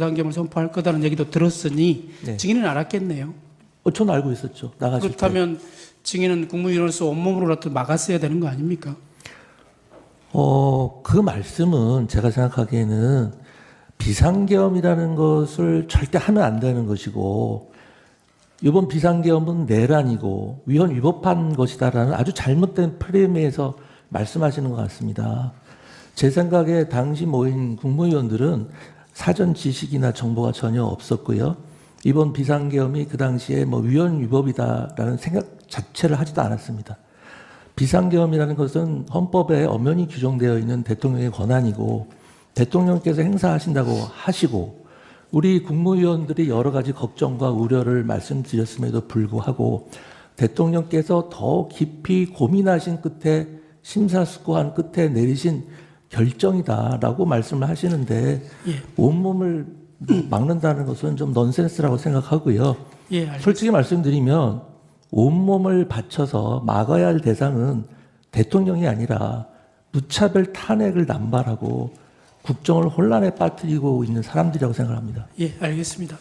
비상계엄을 선포할 거다는 얘기도 들었으니 네. 증인은 알았겠네요. 어, 전 알고 있었죠. 나가실 때. 그렇다면 증인은 국무위원으로서 온몸으로라도 막았어야 되는 거 아닙니까? 어, 그 말씀은 제가 생각하기에는 비상계엄이라는 것을 절대 하면 안 되는 것이고, 이번 비상계엄은 내란이고 위헌 위법한 것이다라는 아주 잘못된 프레임에서 말씀하시는 것 같습니다. 제 생각에 당시 모인 국무위원들은 사전 지식이나 정보가 전혀 없었고요. 이번 비상계엄이 그 당시에 뭐 위헌 위법이다라는 생각 자체를 하지도 않았습니다. 비상계엄이라는 것은 헌법에 엄연히 규정되어 있는 대통령의 권한이고 대통령께서 행사하신다고 하시고 우리 국무위원들이 여러 가지 걱정과 우려를 말씀드렸음에도 불구하고 대통령께서 더 깊이 고민하신 끝에 심사숙고한 끝에 내리신 결정이다라고 말씀을 하시는데 예. 온몸을 막는다는 것은 좀 넌센스라고 생각하고요. 예. 솔직히 말씀드리면 온몸을 바쳐서 막아야 할 대상은 대통령이 아니라 무차별 탄핵을 남발하고 국정을 혼란에 빠뜨리고 있는 사람들이라고 생각합니다. 예, 알겠습니다.